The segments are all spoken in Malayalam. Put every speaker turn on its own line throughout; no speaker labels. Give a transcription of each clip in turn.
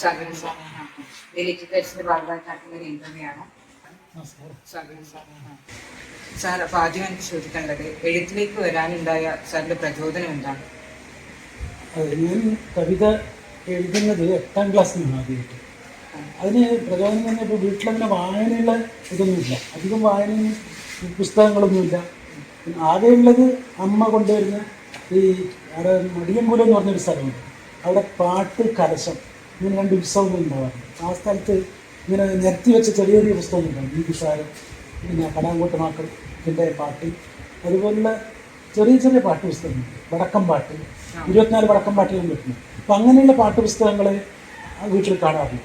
സാർ ഡിലീറ്റ് ടെസ്റ്റിന്റെ ഭാഗമായിട്ടുള്ള ഒരു ഇന്റർവ്യൂ ആണ് സ്വാഗതം സാർ സാർ അപ്പൊ ആദ്യം എനിക്ക് ചോദിക്കേണ്ടത് എഴുത്തിലേക്ക് വരാനുണ്ടായ സാറിന്റെ പ്രചോദനം എന്താണ്?
ഞാൻ കവിത എഴുതുന്നത് എട്ടാം ക്ലാസ്സിൽ നിന്നാണ് ആദ്യമായിട്ട്. അതിന് പ്രചോദനം തന്നെ ഇപ്പോൾ വീട്ടിലങ്ങനെ വായനയുള്ള ഇതൊന്നുമില്ല. അധികം വായനയും പുസ്തകങ്ങളൊന്നുമില്ല. ആകെയുള്ളത് അമ്മ കൊണ്ടുവരുന്ന ഈ അവിടെ മടിയമ്പൂലം എന്ന് പറഞ്ഞൊരു സ്ഥലമുണ്ട്. അവിടെ പാട്ട് കലശം. ഇങ്ങനെ രണ്ട് ഉത്സവങ്ങൾ ഉണ്ടാവാറുണ്ട് ആ സ്ഥലത്ത് ഇങ്ങനെ നിരത്തി വെച്ച ചെറിയ ചെറിയ പുസ്തകങ്ങളുണ്ടാവും ഈ കുഷാരം പിന്നെ കടാങ്കോട്ട് മാക്കളിന്റെ പാട്ട്. അതുപോലുള്ള ചെറിയ ചെറിയ പാട്ട് പുസ്തകങ്ങൾ. വടക്കം പാട്ട്. ഇരുപത്തിനാല് വടക്കം പാട്ടുകളും കിട്ടുന്നു അപ്പം അങ്ങനെയുള്ള പാട്ട് പുസ്തകങ്ങൾ വീട്ടിൽ കാണാറുണ്ട്.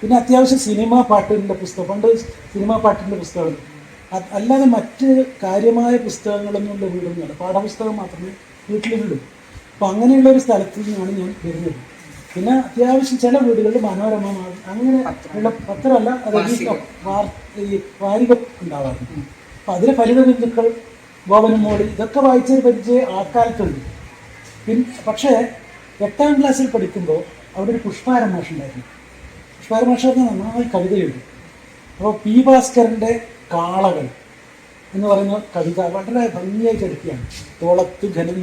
പിന്നെ അത്യാവശ്യം സിനിമാ പാട്ടിന്റെ പുസ്തകം പണ്ട് സിനിമാ പാട്ടിന്റെ പുസ്തകങ്ങൾ. അല്ലാതെ മറ്റ് കാര്യമായ പുസ്തകങ്ങളൊന്നുമുള്ള വീടൊന്നുമില്ല. പാഠപുസ്തകം മാത്രമേ വീട്ടിലുള്ളൂ അപ്പം അങ്ങനെയുള്ള ഒരു സ്ഥലത്ത് നിന്നാണ് ഞാൻ വരുന്നത്. പിന്നെ അത്യാവശ്യം ചില വീടുകളിൽ മനോരമ അങ്ങനെ ഉള്ള പത്രമല്ല അത് ഈ വാരിക ഉണ്ടാവാറുണ്ട്. അപ്പം അതിലെ ഫലിത ബിന്ദുക്കൾ ഗോവനും മോളി ഇതൊക്കെ വായിച്ചൊരു പരിചയം ആ കാലത്തുണ്ട് പിന്നെ പക്ഷേ എട്ടാം ക്ലാസ്സിൽ പഠിക്കുമ്പോൾ അവിടെ ഒരു പുഷ്പാരം മാഷുണ്ടായിരുന്നു പുഷ്പാരം മാഷ് പറഞ്ഞാൽ നന്നായി കവിതയുണ്ട്. അപ്പോൾ പി ഭാസ്കരന്റെ കാളകൾ എന്ന് പറയുന്ന കവിത വളരെ ഭംഗിയായിട്ട് എടുക്കുകയാണ് തോളത്ത് ഘനം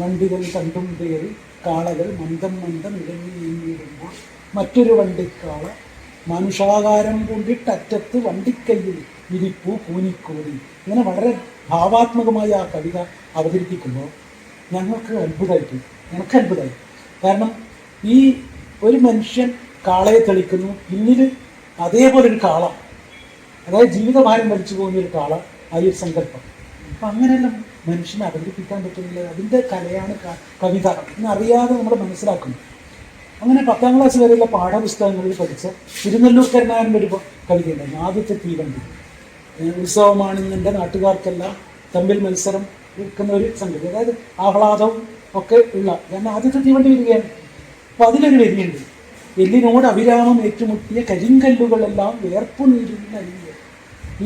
വണ്ടികൾ കണ്ടും കയറി കാളകൾ മന്ദം മന്ദം ഇടങ്ങി നീങ്ങിയിടുമ്പോൾ മറ്റൊരു വണ്ടിക്കാള മനുഷ്യാകാരം കൊണ്ടിട്ട് അറ്റത്ത് വണ്ടിക്കയ്യിൽ ഇരിപ്പു കൂനിക്കോടി. ഇങ്ങനെ വളരെ ഭാവാത്മകമായി ആ കവിത അവതരിപ്പിക്കുമ്പോൾ ഞങ്ങൾക്ക് അത്ഭുതമായിട്ട് ഞങ്ങൾക്ക് അത്ഭുതമായി കാരണം ഈ ഒരു മനുഷ്യൻ കാളയെ തെളിക്കുന്നു. പിന്നിൽ അതേപോലെ ഒരു കാള. അതായത് ജീവിതഭാരം വലിച്ചു പോകുന്ന ഒരു കാള ആ ഒരു സങ്കല്പം. അപ്പം അങ്ങനെയെല്ലാം മനുഷ്യനെ അവതരിപ്പിക്കാൻ പറ്റുന്നില്ല. അതിന്റെ കലയാണ് കവിത. എന്നറിയാതെ നമ്മൾ മനസ്സിലാക്കുന്നു. അങ്ങനെ പത്താം ക്ലാസ് വരെയുള്ള പാഠപുസ്തകങ്ങളിൽ പഠിച്ച തിരുനെല്ലൂർ കരുണാകരന്റെ ഒരു കവിതയുണ്ടായിരുന്നു ആദ്യത്തെ തീവണ്ടി. ഏഹ് ഉത്സവമാണ് ഇന്ന് എന്റെ നാട്ടുകാർക്കെല്ലാം തമ്മിൽ മത്സരം വിൽക്കുന്ന ഒരു സംഗതി. അതായത് ആഹ്ലാദവും ഒക്കെ ഉള്ള. ഞാൻ ആദ്യത്തെ തീവണ്ടി വരികയാണ്. അപ്പോൾ അതിലൊരു വരിയുണ്ട്. എല്ലിനോട് അവിരാമം ഏറ്റുമുട്ടിയ കരിങ്കല്ലുകളെല്ലാം വേർപ്പു നീരുന്ന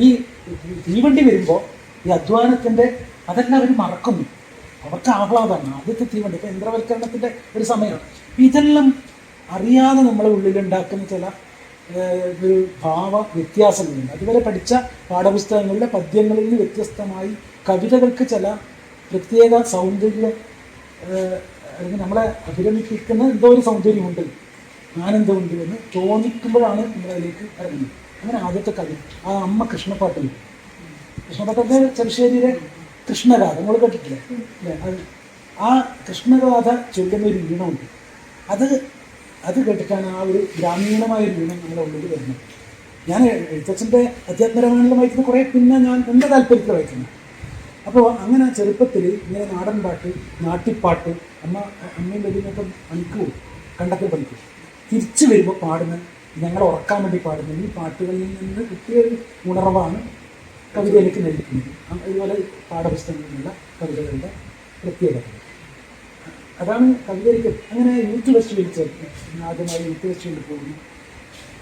ഈ തീവണ്ടി വരുമ്പോൾ ഈ അധ്വാനത്തിന്റെ അതെല്ലാം അവർ മറക്കുന്നു. അവർക്ക് ആഹ്ലാദമാണ്. ആദ്യത്തെ തീവണ്ടി. ഇപ്പം യന്ത്രവൽക്കരണത്തിന്റെ ഒരു സമയമാണ് ഇതെല്ലാം അറിയാതെ നമ്മളെ ഉള്ളിലുണ്ടാക്കുന്ന ചില ഒരു ഭാവ വ്യത്യാസങ്ങളുണ്ട്. അതുവരെ പഠിച്ച പാഠപുസ്തകങ്ങളിലെ പദ്യങ്ങളിൽ നിന്ന് വ്യത്യസ്തമായി കവിതകൾക്ക് ചില പ്രത്യേക സൗന്ദര്യ അല്ലെങ്കിൽ നമ്മളെ അഭിരമിപ്പിക്കുന്ന എന്തോ ഒരു സൗന്ദര്യമുണ്ട്. ആനന്ദമുണ്ട് എന്ന് തോന്നിക്കുമ്പോഴാണ് നമ്മളതിലേക്ക് ഇറങ്ങുന്നത്. അങ്ങനെ ആദ്യത്തെ കവി ആ അമ്മ കൃഷ്ണപ്പാട്ടിൽ കൃഷ്ണഭട്ടന്റെ ചെറുശ്ശേരിയിലെ കൃഷ്ണഗാഥ നമ്മൾ കേട്ടിട്ടില്ലേ? ആ കൃഷ്ണഗാഥ ചൊല്ലുന്ന ഒരു ഈണമുണ്ട്. അത് അത് കേട്ടിട്ടാണ് ആ ഒരു ഗ്രാമീണമായ ഒരു ഈണം നമ്മുടെ ഉള്ളിൽ വരുന്നത്. ഞാൻ എഴുത്തച്ഛന്റെ അധ്യാത്മരമാണെങ്കിലും വായിക്കുന്ന കുറേ പിന്നെ ഞാൻ എന്റെ താല്പര്യത്തിൽ വായിക്കുന്നത് അപ്പോൾ അങ്ങനെ ചെറുപ്പത്തിൽ ഇങ്ങനെ നാടൻ പാട്ട് നാട്ടിപ്പാട്ട് അമ്മ അമ്മയും വലിയൊക്കെ പണിക്കൂ കണ്ടൊക്കെ പണിക്കും തിരിച്ചു വരുമ്പോൾ പാടുന്ന ഞങ്ങൾ ഉറക്കാൻ വേണ്ടി പാടുന്ന ഈ പാട്ടുകളിൽ നിന്ന് കിട്ടിയ ഒരു ഉണർവാണ് കവിതയിലേക്ക് നയിക്കുന്നത് ലഭിക്കുന്നത് അതുപോലെ പാഠപുസ്തകങ്ങളിലുള്ള കവിതകളുടെ പ്രത്യേകത അതാണ് കവിതയിലേക്ക് അങ്ങനെ യൂത്ത് ഫെസ്റ്റിവൽ ചേർത്ത് ആദ്യമായി യൂത്ത് ഫെസ്റ്റിവലിൽ പോകുന്നു.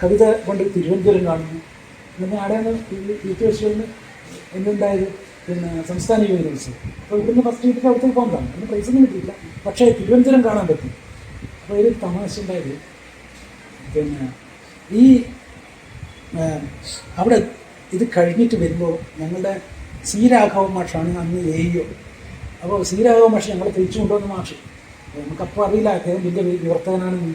കവിത കൊണ്ട് തിരുവനന്തപുരം കാണുന്നു. പിന്നെ ആടെയാണ് യൂത്ത് ഫെസ്റ്റിവലിന് എന്തുണ്ടായത്? പിന്നെ സംസ്ഥാന യുവജനോത്സവം അപ്പോൾ ഇവിടുന്ന് ഫസ്റ്റ് കിട്ടിയിട്ട് അവിടുത്തെ പോകുന്നതാണ് അതിന് പ്രൈസൊന്നും കിട്ടിയില്ല പക്ഷേ തിരുവനന്തപുരം കാണാൻ പറ്റും. അപ്പോൾ ഒരു തമാശ ഉണ്ടായത് പിന്നെ ഈ അവിടെ ഇത് കഴിഞ്ഞിട്ട് വരുമ്പോൾ ഞങ്ങളുടെ സി രാഘവ മാഷാണ് അന്ന് എയ്യോ അപ്പോൾ സി രാഘവ മാഷ് ഞങ്ങളെ തിരിച്ചു കൊണ്ടുവന്ന മാഷ്. നമുക്കപ്പോൾ അറിയില്ല അദ്ദേഹം വലിയ വിവർത്തകനാണ്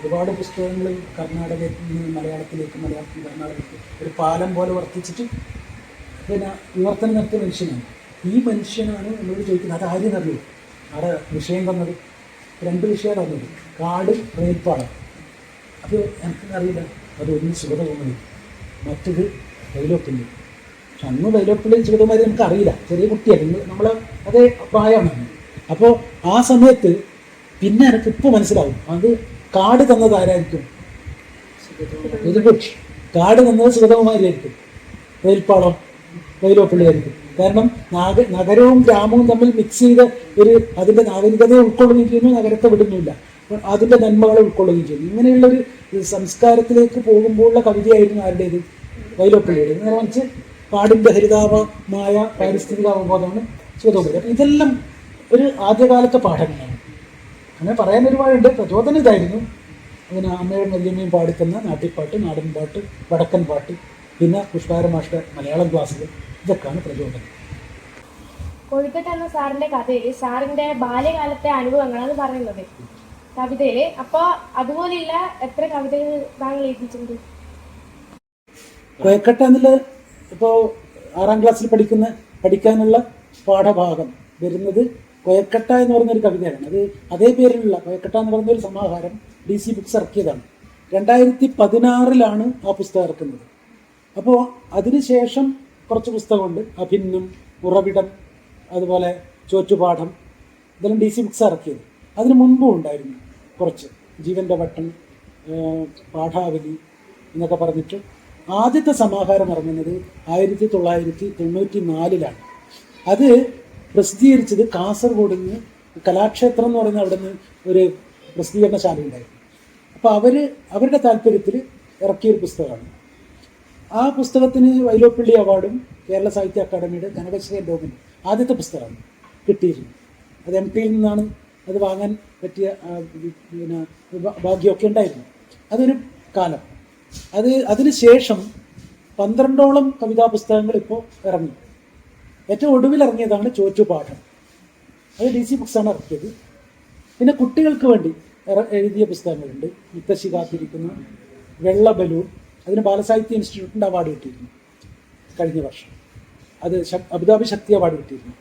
ഒരുപാട് പുസ്തകങ്ങൾ കർണാടകത്തിൽ നിന്ന് മലയാളത്തിലേക്ക് മലയാളത്തിൽ കർണാടകത്തിൽ ഒരു പാലം പോലെ വർത്തിച്ചിട്ട് പിന്നെ വിവർത്തനം നടത്തിയ മനുഷ്യനാണ്. ഈ മനുഷ്യനാണ് എന്നോട് ചോദിക്കുന്നത്. അത് ആര്യം അറിയൂ? അവിടെ വിഷയം തന്നത്. രണ്ട് വിഷയം തന്നത്. കാട് റേൽപ്പാടം അത് എനിക്കറിയില്ല. അത് ഒന്ന് സുഗതകുമാരി മറ്റത് വൈലോപ്പിള്ളി പക്ഷെ അന്ന് ഡെവലപ്പിന്റെ സുഗതകുമാരി നമുക്ക് അറിയില്ല. ചെറിയ കുട്ടിയല്ല. നമ്മൾ അതേ പ്രായമാണ്. അപ്പോൾ ആ സമയത്ത് പിന്നെ എനിക്ക് ഇപ്പോൾ മനസ്സിലാവും. അത് കാട് തന്നത് ആരായിരിക്കും? എതിർപക്ഷി കാട് തന്നത് സുഗതകുമാരിയായിരിക്കും. റെയിൽപ്പാളം വൈലോപ്പിള്ളിയായിരിക്കും കാരണം നാഗ നഗരവും ഗ്രാമവും തമ്മിൽ മിക്സ് ചെയ്ത ഒരു അതിന്റെ നാഗരികതയെ ഉൾക്കൊള്ളുകയും ചെയ്യുന്നു നഗരത്തെ വിടുന്നില്ല അതിന്റെ നന്മകളെ ഉൾക്കൊള്ളുകയും ചെയ്യുന്നു. ഇങ്ങനെയുള്ള ഒരു സംസ്കാരത്തിലേക്ക് പോകുമ്പോഴുള്ള കവിതയായിരുന്നു ആരുടേത്? വൈലോപ്പിള്ളിയുടെ നേരെ മറിച്ച് കാടിന്റെ ഹരിതാപമായ പാരിസ്ഥിതിക അവബോധമാണ് സുഗതകുമാരി അപ്പം ഇതെല്ലാം ഒരു ആദ്യകാലത്തെ പാഠങ്ങളാണ്. അങ്ങനെ പറയാൻ ഒരുപാടുണ്ട്. പ്രചോദനം ഇതായിരുന്നു. അങ്ങനെ അമ്മയും വല്യമ്മയും പാടിക്കുന്ന നാട്ടിപ്പാട്ട് നാടൻ പാട്ട് വടക്കൻ പാട്ട് പിന്നെ പുഷ്പാര മാഷ്ട മലയാളം ക്ലാസ്സുകൾ. ഇതൊക്കെയാണ് പ്രചോദനം.
കോഴിക്കോട്ട് എന്ന സാറിന്റെ കഥയിൽ സാറിന്റെ ബാല്യകാലത്തെ അനുഭവങ്ങളാണ് പറയുന്നത്. കവിതയിൽ അപ്പൊ അതുപോലെയുള്ള എത്ര കവിതകൾ താങ്കൾ എഴുതിയിട്ടുണ്ട്?
കൊയക്കട്ട എന്നുള്ള ഇപ്പോൾ ആറാം ക്ലാസ്സിൽ പഠിക്കുന്ന പഠിക്കാനുള്ള പാഠഭാഗം വരുന്നത് കൊയക്കട്ട എന്ന് ഒരു കവിതയാണ്. അത് അതേ പേരിലുള്ള കൊയക്കട്ട എന്ന് പറയുന്ന ഒരു സമാഹാരം ഡി സി ബുക്സ് ഇറക്കിയതാണ്. രണ്ടായിരത്തി പതിനാറിലാണ് ആ പുസ്തകം ഇറക്കുന്നത്. അപ്പോൾ അതിനുശേഷം കുറച്ച് പുസ്തകമുണ്ട്. അഭിന്നം ഉറവിടം അതുപോലെ ചോറ്റുപാഠം ഇതെല്ലാം ഡി സി ബുക്സ് ഇറക്കിയത്. അതിന് മുൻപും ഉണ്ടായിരുന്നു കുറച്ച് ജീവന്റെ വട്ടം പാഠാവലി എന്നൊക്കെ പറഞ്ഞിട്ട് ആദ്യത്തെ സമാഹാരം ഇറങ്ങുന്നത് ആയിരത്തി തൊള്ളായിരത്തി തൊണ്ണൂറ്റി നാലിലാണ് അത് പ്രസിദ്ധീകരിച്ചത് കാസർഗോഡ് നിന്ന് കലാക്ഷേത്രം എന്ന് പറയുന്ന അവിടെ നിന്ന് ഒരു പ്രസിദ്ധീകരണശാല ഉണ്ടായിരുന്നു അപ്പോൾ അവർ അവരുടെ താല്പര്യത്തിൽ ഇറക്കിയൊരു പുസ്തകമാണ്. ആ പുസ്തകത്തിന് വൈലോപ്പിള്ളി അവാർഡും കേരള സാഹിത്യ അക്കാദമിയുടെ ധനകശ്രീ ഡോമിനും ആദ്യത്തെ പുസ്തകമാണ് കിട്ടിയിരുന്നു അത് എം പിയിൽ നിന്നാണ് അത് വാങ്ങാൻ പറ്റിയ പിന്നെ ഭാഗ്യമൊക്കെ ഉണ്ടായിരുന്നു അതൊരു കാലം. അത് അതിന് ശേഷം പന്ത്രണ്ടോളം കവിതാ പുസ്തകങ്ങൾ ഇപ്പോൾ ഇറങ്ങി. ഏറ്റവും ഒടുവിൽ ഇറങ്ങിയതാണ് ചോറ്റുപാഠം അത് ഡി സി ബുക്സാണ് ഇറക്കിയത്. പിന്നെ കുട്ടികൾക്ക് വേണ്ടി എഴുതിയ പുസ്തകങ്ങളുണ്ട്. മുത്തശ്ശി കാത്തിരിക്കുന്നു വെള്ള ബലൂൺ അതിന് ബാലസാഹിത്യ ഇൻസ്റ്റിറ്റ്യൂട്ടിന്റെ അവാർഡ് കിട്ടിയിരുന്നു കഴിഞ്ഞ വർഷം. അത് അബുദാബി ശക്തി അവാർഡ് കിട്ടിയിരുന്നു.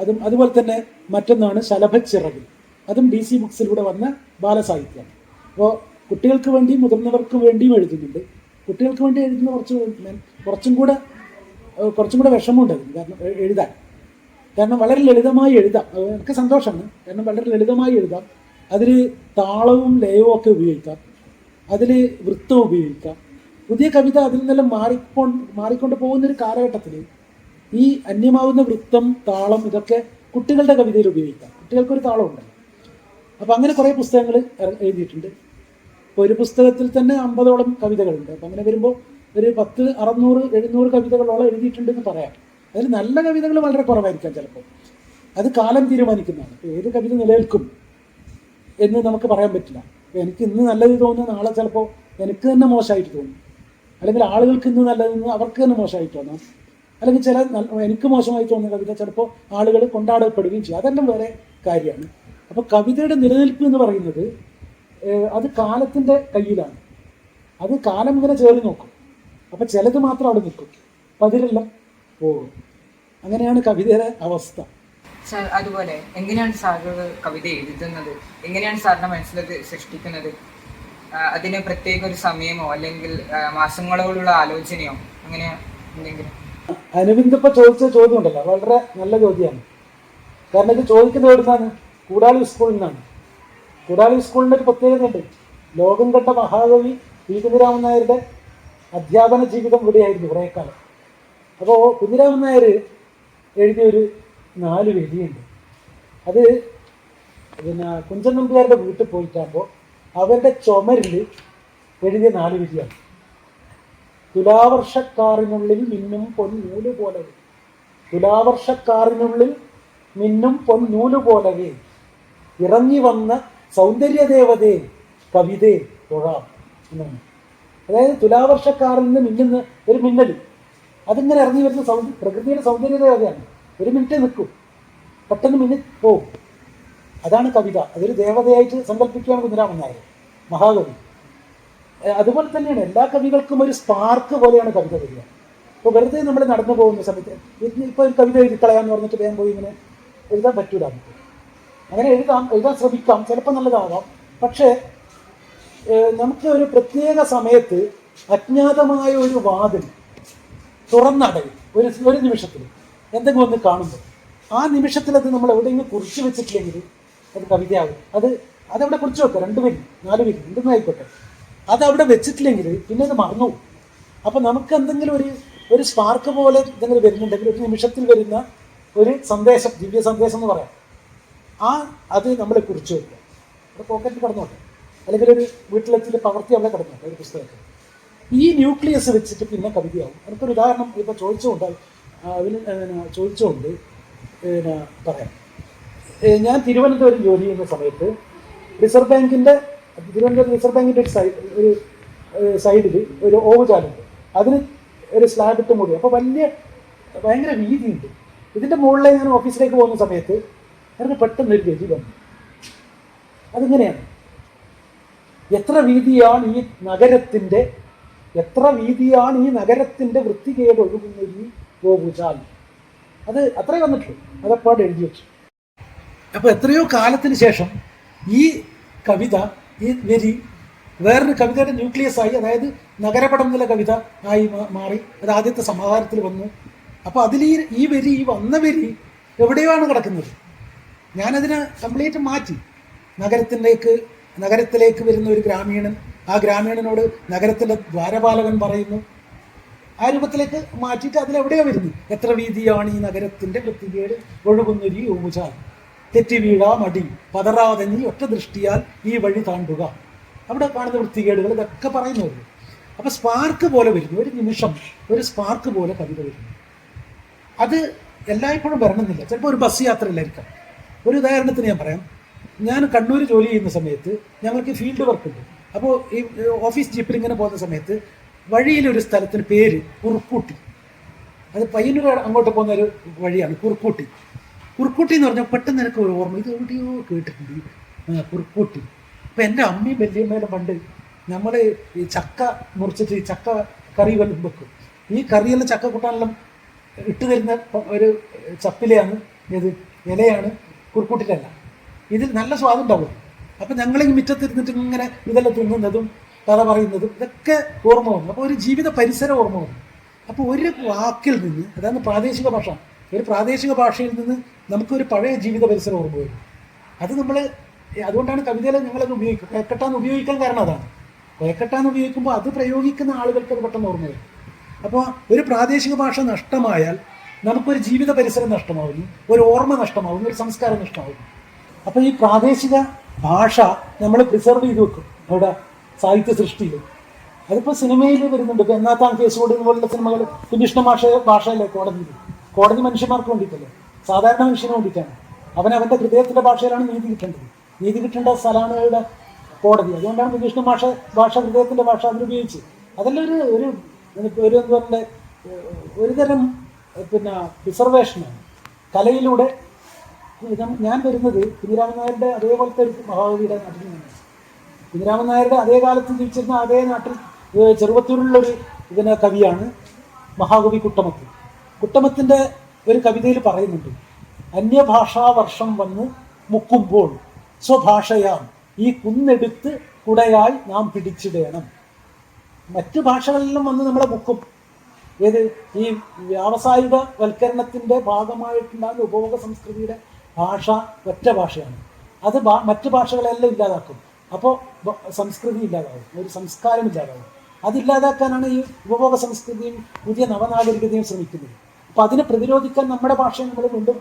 അതും അതുപോലെ തന്നെ മറ്റൊന്നാണ് ശലഭച്ചിറകിൽ അതും ഡി സി ബുക്സിലൂടെ വന്ന ബാലസാഹിത്യമാണ് അപ്പോൾ കുട്ടികൾക്ക് വേണ്ടി മുതിർന്നവർക്ക് വേണ്ടിയും എഴുതുന്നുണ്ട്. കുട്ടികൾക്ക് വേണ്ടി എഴുതുന്ന കുറച്ച് കുറച്ചും കൂടെ കുറച്ചും കൂടെ വിഷമമുണ്ട് കാരണം എഴുതാൻ. കാരണം വളരെ ലളിതമായി എഴുതാം. എനിക്ക് സന്തോഷമാണ്. കാരണം വളരെ ലളിതമായി എഴുതാം. അതിൽ താളവും ലയവും ഒക്കെ ഉപയോഗിക്കാം. അതിൽ വൃത്തം ഉപയോഗിക്കാം. പുതിയ കവിത അതിൽ നിന്നെല്ലാം മാറിക്കൊ മാറിക്കൊണ്ട് പോകുന്നൊരു കാലഘട്ടത്തിൽ ഈ അന്യമാവുന്ന വൃത്തം താളം ഇതൊക്കെ കുട്ടികളുടെ കവിതയിൽ ഉപയോഗിക്കാം. കുട്ടികൾക്കൊരു താളമുണ്ടല്ലോ. അപ്പോൾ അങ്ങനെ കുറേ പുസ്തകങ്ങൾ എഴുതിയിട്ടുണ്ട്. ഇപ്പോൾ ഒരു പുസ്തകത്തിൽ തന്നെ അമ്പതോളം കവിതകളുണ്ട്. അപ്പം അങ്ങനെ വരുമ്പോൾ ഒരു പത്ത് അറുന്നൂറ് എഴുന്നൂറ് കവിതകളോളം എഴുതിയിട്ടുണ്ടെന്ന് പറയാം. അതിൽ നല്ല കവിതകൾ വളരെ കുറവായിരിക്കാം ചിലപ്പോൾ അത് കാലം തീരുമാനിക്കുന്നതാണ്. ഏത് കവിത നിലനിൽക്കും എന്ന് നമുക്ക് പറയാൻ പറ്റില്ല. എനിക്ക് ഇന്ന് നല്ലത് തോന്നുന്ന നാളെ ചിലപ്പോൾ എനിക്ക് തന്നെ മോശമായിട്ട് തോന്നും. അല്ലെങ്കിൽ ആളുകൾക്ക് ഇന്ന് നല്ലതെന്ന് അവർക്ക് തന്നെ മോശമായിട്ട് തോന്നാം. അല്ലെങ്കിൽ ചില എനിക്ക് മോശമായി തോന്നുന്ന കവിത ചിലപ്പോൾ ആളുകൾ കൊണ്ടാടപ്പെടുകയും ചെയ്യും. അതെല്ലാം വേറെ കാര്യമാണ്. അപ്പോൾ കവിതയുടെ നിലനിൽപ്പ് എന്ന് പറയുന്നത് അത് കാലത്തിന്റെ കയ്യിലാണ്. അത് കാലം ഇങ്ങനെ ചേർന്ന് നോക്കും. അപ്പം ചിലത് മാത്രം അവിടെ നിൽക്കും. അപ്പം അതിലെല്ലാം പോകും. അങ്ങനെയാണ് കവിതയുടെ അവസ്ഥ.
സാർ അതുപോലെ എങ്ങനെയാണ് സാറ് കവിത എഴുതുന്നത്? എങ്ങനെയാണ് സാറിന്റെ മനസ്സിലത് സൃഷ്ടിക്കുന്നത്? അതിന് പ്രത്യേക ഒരു സമയമോ അല്ലെങ്കിൽ മാസങ്ങളോടുള്ള ആലോചനയോ അങ്ങനെ എന്തെങ്കിലും?
അനുവിന്ദ് ഇപ്പൊ ചോദിച്ച ചോദ്യം ഉണ്ടല്ലോ. വളരെ നല്ല ചോദ്യമാണ്. കാരണം ഇത് ചോദിക്കുന്നത് എവിടുന്നാണ്? കൂടാളി സ്കൂളിൽ നിന്നാണ്. കൂടാളി സ്കൂളിന്റെ ഒരു പ്രത്യേകത ഉണ്ട് ലോകം കണ്ട മഹാകവി പി കുഞ്ഞിരാമൻ നായരുടെ അധ്യാപന ജീവിതം ഇവിടെയായിരുന്നു കുറേ കാലം. അപ്പോൾ കുഞ്ഞിരാമൻ നായർ എഴുതിയൊരു നാല് വരിയുണ്ട് അത് പിന്നെ കുഞ്ചൻ നമ്പ്യാരുടെ വീട്ടിൽ പോയിട്ടാകുമ്പോൾ അവരുടെ ചുമരിൽ എഴുതിയ നാല് വരിയാണ് തുലാവർഷക്കാറിനുള്ളിൽ മിന്നും പൊന്നൂൽ പോലെ തുലാവർഷക്കാറിനുള്ളിൽ മിന്നും പൊന്നൂൽ പോലെ ഇറങ്ങി വന്ന സൗന്ദര്യദേവതേ കവിതേ തൊഴാം അതായത് തുലാവർഷക്കാരിൽ നിന്ന് മിന്നുന്ന ഒരു മിന്നൽ അതിങ്ങനെ ഇറങ്ങി വരുന്ന സൗ പ്രകൃതിയുടെ സൗന്ദര്യദേവതയാണ്. ഒരു മിനിറ്റ് നിൽക്കും. പെട്ടെന്ന് മിന്നി പോവും അതാണ് കവിത. അതൊരു ദേവതയായിട്ട് സങ്കല്പിക്കുകയാണ് കുഞ്ഞിരാമൻ നായർ മഹാകവി. അതുപോലെ തന്നെയാണ് എല്ലാ കവികൾക്കും ഒരു സ്പാർക്ക് പോലെയാണ് കവിത വരിക. ഇപ്പോൾ വെറുതെ നമ്മൾ നടന്നു പോകുന്ന സമയത്ത് ഇപ്പൊ ഇപ്പോൾ ഒരു കവിത എഴുതി കളയാന്ന് പറഞ്ഞിട്ട് വേഗം പോയി ഇങ്ങനെ എഴുതാൻ പറ്റൂല നമുക്ക്. അങ്ങനെ എഴുതാം എഴുതാൻ ശ്രമിക്കാം. ചിലപ്പോൾ നല്ലതാവാം. പക്ഷേ നമുക്ക് ഒരു പ്രത്യേക സമയത്ത് അജ്ഞാതമായ ഒരു വാതിൽ തുറന്നടയും ഒരു ഒരു നിമിഷത്തിൽ എന്തെങ്കിലും ഒന്ന് കാണുമ്പോൾ ആ നിമിഷത്തിൽ അത് നമ്മൾ എവിടെയെങ്കിലും കുറിച്ച് വെച്ചിട്ടില്ലെങ്കിൽ അത് കവിതയാകും. അത് അതവിടെ കുറിച്ച് വെക്കാം. രണ്ട് പേര് നാല് പേര് എന്തെങ്കിലും ആയിക്കോട്ടെ. അത് അവിടെ വെച്ചിട്ടില്ലെങ്കിൽ പിന്നെ അത് മറന്നു പോകും. അപ്പം നമുക്ക് എന്തെങ്കിലും ഒരു ഒരു സ്പാർക്ക് പോലെ എന്തെങ്കിലും വരുന്നുണ്ടെങ്കിൽ ഒരു നിമിഷത്തിൽ വരുന്ന ഒരു സന്ദേശം ദിവ്യ സന്ദേശം എന്ന് പറയാം. ആ അത് നമ്മളെ കുറിച്ച് അവിടെ പോക്കറ്റിൽ കടന്നോട്ടെ. അല്ലെങ്കിൽ ഒരു വീട്ടിലെത്തിയ പകർത്തി അവിടെ കിടന്നോട്ടെ ഒരു പുസ്തകത്തിൽ. ഈ ന്യൂക്ലിയസ് വെച്ചിട്ട് പിന്നെ കവിതയാവും. എനിക്കൊരു ഉദാഹരണം ഇപ്പോൾ ചോദിച്ചുകൊണ്ട് അതിന് ചോദിച്ചുകൊണ്ട് പിന്നെ പറയാം. ഞാൻ തിരുവനന്തപുരം ജോലി ചെയ്യുന്ന സമയത്ത് റിസർവ് ബാങ്കിന്റെ തിരുവനന്തപുരം റിസർവ് ബാങ്കിന്റെ ഒരു സൈഡ് ഒരു സൈഡിൽ ഒരു ഓവുചാലുണ്ട്. അതിന് ഒരു സ്ലാബ് ഇട്ട് മൂടി അപ്പോൾ വലിയ ഭയങ്കര വീതിയുണ്ട്. ഇതിന്റെ മുകളിൽ ഞാൻ ഓഫീസിലേക്ക് പോകുന്ന സമയത്ത് എനിക്ക് പെട്ടെന്ന് ഒരു ഗതി വന്നു. അതിങ്ങനെയാണ്? എത്ര വീതിയാണ് ഈ നഗരത്തിന്റെ എത്ര വീതിയാണ് ഈ നഗരത്തിന്റെ വൃത്തികേട് ഒഴുകുന്ന ഈ ഗോപുചാൽ അത് അത്രേ വന്നിട്ടുള്ളൂ. അതപ്പാട് എഴുതി വെച്ചു. അപ്പോൾ എത്രയോ കാലത്തിന് ശേഷം ഈ കവിത ഈ വരി വേറൊരു കവിതയുടെ ന്യൂക്ലിയസ് ആയി അതായത് നഗരപടം നില കവിത ആയി മാറി. അത് ആദ്യത്തെ സമാഹാരത്തിൽ വന്നു. അപ്പോൾ അതിൽ ഈ ഈ വരി ഈ വന്ന വരി എവിടെയാണ് കിടക്കുന്നത്? ഞാനതിനെ കംപ്ലീറ്റ് മാറ്റി. നഗരത്തിലേക്ക് നഗരത്തിലേക്ക് വരുന്ന ഒരു ഗ്രാമീണൻ ആ ഗ്രാമീണനോട് നഗരത്തിലെ ദ്വാരപാലകൻ പറയുന്നു ആ രൂപത്തിലേക്ക് മാറ്റിയിട്ട് അതിലെവിടെയോ വരുന്നു എത്ര വീതിയാണ് ഈ നഗരത്തിന്റെ വൃത്തികേട്? ഒഴുകുന്നൊരു ഊചാൽ തെറ്റി വീഴാ മടി. പതറാതെ നീ ഒറ്റ ദൃഷ്ടിയാൽ ഈ വഴി താണ്ടുക. അവിടെ കാണുന്ന വൃത്തികേടുകൾ ഇതൊക്കെ പറയുന്നു അപ്പോൾ സ്പാർക്ക് പോലെ വരുന്നു. ഒരു നിമിഷം ഒരു സ്പാർക്ക് പോലെ കവിത വരുന്നു. അത് എല്ലായ്പ്പോഴും വരണമെന്നില്ല. ചിലപ്പോൾ ഒരു ബസ് യാത്രയിലായിരിക്കാം. ഒരു ഉദാഹരണത്തിന് ഞാൻ പറയാം. ഞാൻ കണ്ണൂർ ജോലി ചെയ്യുന്ന സമയത്ത് ഞങ്ങൾക്ക് ഫീൽഡ് വർക്ക് ഉണ്ട്. അപ്പോൾ ഈ ഓഫീസ് ജീപ്പിൽ ഇങ്ങനെ പോകുന്ന സമയത്ത് വഴിയിലൊരു സ്ഥലത്തിന് പേര് കുറുക്കൂട്ടി. അത് പയ്യന്നൂർ അങ്ങോട്ട് പോകുന്ന ഒരു വഴിയാണ് കുറുക്കൂട്ടി. കുറുക്കൂട്ടി എന്ന് പറഞ്ഞാൽ പെട്ടെന്ന് എനിക്ക് ഒരു ഓർമ്മ. ഇത് എവിടെയോ കേട്ടിട്ടുണ്ട് കുറുക്കൂട്ടി. അപ്പം എന്റെ അമ്മയും വല്യമ്മയുടെ പണ്ട് നമ്മൾ ഈ ചക്ക മുറിച്ചിട്ട് ഈ ചക്ക കറി വല്ലതും വെക്കും. ഈ കറിയെല്ലാം ചക്ക കൂട്ടാനെല്ലാം ഇട്ട് തരുന്ന ഒരു ചപ്പിലയാണ്. ഇത് ഇലയാണ്. കുറുക്കൂട്ടിലല്ല. ഇതിൽ നല്ല സ്വാദം ഉണ്ടാവും. അപ്പം ഈ മുറ്റത്തിരുന്നിട്ട് ഇങ്ങനെ ഇതെല്ലാം തിന്നുന്നതും കഥ പറയുന്നതും ഇതൊക്കെ ഓർമ്മ വന്നു. അപ്പോൾ ഒരു ജീവിത പരിസരം ഓർമ്മ വന്നു. അപ്പോൾ ഒരു വാക്കിൽ നിന്ന് അതാണ് പ്രാദേശിക ഭാഷ. ഒരു പ്രാദേശിക ഭാഷയിൽ നിന്ന് നമുക്കൊരു പഴയ ജീവിത പരിസരം ഓർമ്മ വരും. അത് നമ്മൾ അതുകൊണ്ടാണ് കവിതയിൽ ഞങ്ങളത് ഉപയോഗിക്കും കൊയക്കെട്ടാന്ന് ഉപയോഗിക്കാൻ കാരണം അതാണ്. കൊയക്കെട്ടാന്ന് ഉപയോഗിക്കുമ്പോൾ അത് പ്രയോഗിക്കുന്ന ആളുകൾക്ക് അത് പെട്ടെന്ന് ഓർമ്മ വരും. അപ്പോൾ ഒരു പ്രാദേശിക ഭാഷ നഷ്ടമായാൽ നമുക്കൊരു ജീവിത പരിസരം നഷ്ടമാവുന്നു ഒരു ഓർമ്മ നഷ്ടമാവുന്നു ഒരു സംസ്കാരം നഷ്ടമാവുന്നു. അപ്പോൾ ഈ പ്രാദേശിക ഭാഷ നമ്മൾ പ്രിസർവ് ചെയ്ത് വെക്കും അവിടെ സാഹിത്യ സൃഷ്ടിയിൽ അതിപ്പോൾ സിനിമയിൽ വരുന്നുണ്ട് ഇപ്പോൾ എന്നാത്താൻ കേസ് കൊടുക്കുന്ന പോലുള്ള സിനിമകൾ കുഞ്ഞിഷ്ണ ഭാഷ ഭാഷയല്ലേ കോടതിയിൽ കോടതി മനുഷ്യന്മാർക്ക് വേണ്ടിയിട്ടല്ലേ? സാധാരണ മനുഷ്യന് വേണ്ടിയിട്ടാണ്. അവൻ അവന്റെ ഹൃദയത്തിന്റെ ഭാഷയിലാണ് നീതി കിട്ടേണ്ടത്. നീതി കിട്ടേണ്ട സ്ഥലമാണ് കോടതി. അതുകൊണ്ടാണ് കുഞ്ഞിഷ്ണ ഭാഷ ഭാഷ ഹൃദയത്തിന്റെ ഭാഷ അതിനുപയോഗിച്ച് അതെല്ലാം ഒരു ഒരു ഒരു എന്താ പറയുക ഒരു തരം പിന്നെ പ്രിസർവേഷനാണ് കലയിലൂടെ ഞാൻ വരുന്നത് കുഞ്ഞിരാമൻ നായരുടെ അതേപോലത്തെ ഒരു മഹാകവിയുടെ നാട്ടിൽ നിന്നാണ്. കുഞ്ഞിരാമൻ നായരുടെ അതേ കാലത്ത് ജീവിച്ചിരുന്ന അതേ നാട്ടിൽ ഇതിനെ ഇതിന് കവിയാണ് മഹാകവി കുട്ടമത്ത്. കുട്ടമത്തിന്റെ ഒരു കവിതയിൽ പറയുന്നുണ്ട് അന്യഭാഷാ വർഷം വന്ന് മുക്കുമ്പോൾ സ്വഭാഷയാം. ഈ കുന്നെടുത്ത് കുടയായി നാം പിടിച്ചിടേണം. മറ്റു ഭാഷകളിലും വന്ന് നമ്മളെ മുക്കും. ഏത് ഈ വ്യാവസായിക വൽക്കരണത്തിന്റെ ഭാഗമായിട്ടുണ്ടാകുന്ന ഉപഭോഗ സംസ്കൃതിയുടെ ഭാഷ ഒറ്റ ഭാഷയാണ്. അത് മറ്റു ഭാഷകളെല്ലാം ഇല്ലാതാക്കും. അപ്പോൾ സംസ്കൃതി ഇല്ലാതാകും ഒരു സംസ്കാരം ഇല്ലാതാവും. അതില്ലാതാക്കാനാണ് ഈ ഉപഭോഗ സംസ്കൃതിയും പുതിയ നവനാഗരികതയും ശ്രമിക്കുന്നത്. അപ്പോൾ അതിനെ പ്രതിരോധിക്കാൻ നമ്മുടെ ഭാഷയെ നമ്മൾ വീണ്ടും